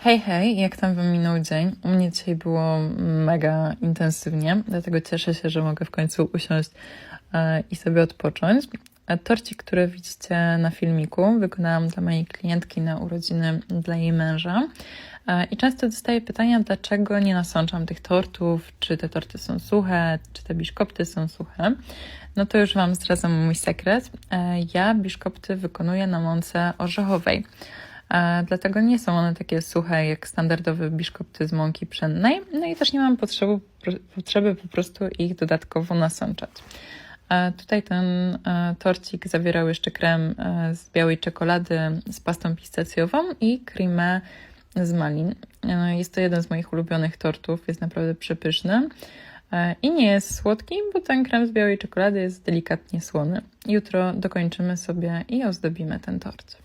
Hej, hej, jak tam wam minął dzień? U mnie dzisiaj było mega intensywnie, dlatego cieszę się, że mogę w końcu usiąść e, i sobie odpocząć. E, Torcik, który widzicie na filmiku, wykonałam dla mojej klientki na urodziny dla jej męża. E, I często dostaję pytania, dlaczego nie nasączam tych tortów, czy te torty są suche, czy te biszkopty są suche. No to już Wam zdradzam mój sekret. Ja biszkopty wykonuję na mące orzechowej. E, Dlatego nie są one takie suche jak standardowe biszkopty z mąki pszennej. No i też nie mam potrzeby, potrzeby po prostu ich dodatkowo nasączać. E, Tutaj ten e, torcik zawierał jeszcze krem z białej czekolady z pastą pistacjową i creamę z malin. E, Jest to jeden z moich ulubionych tortów, jest naprawdę przepyszny. I nie jest słodki, bo ten krem z białej czekolady jest delikatnie słony. Jutro dokończymy sobie i ozdobimy ten tort.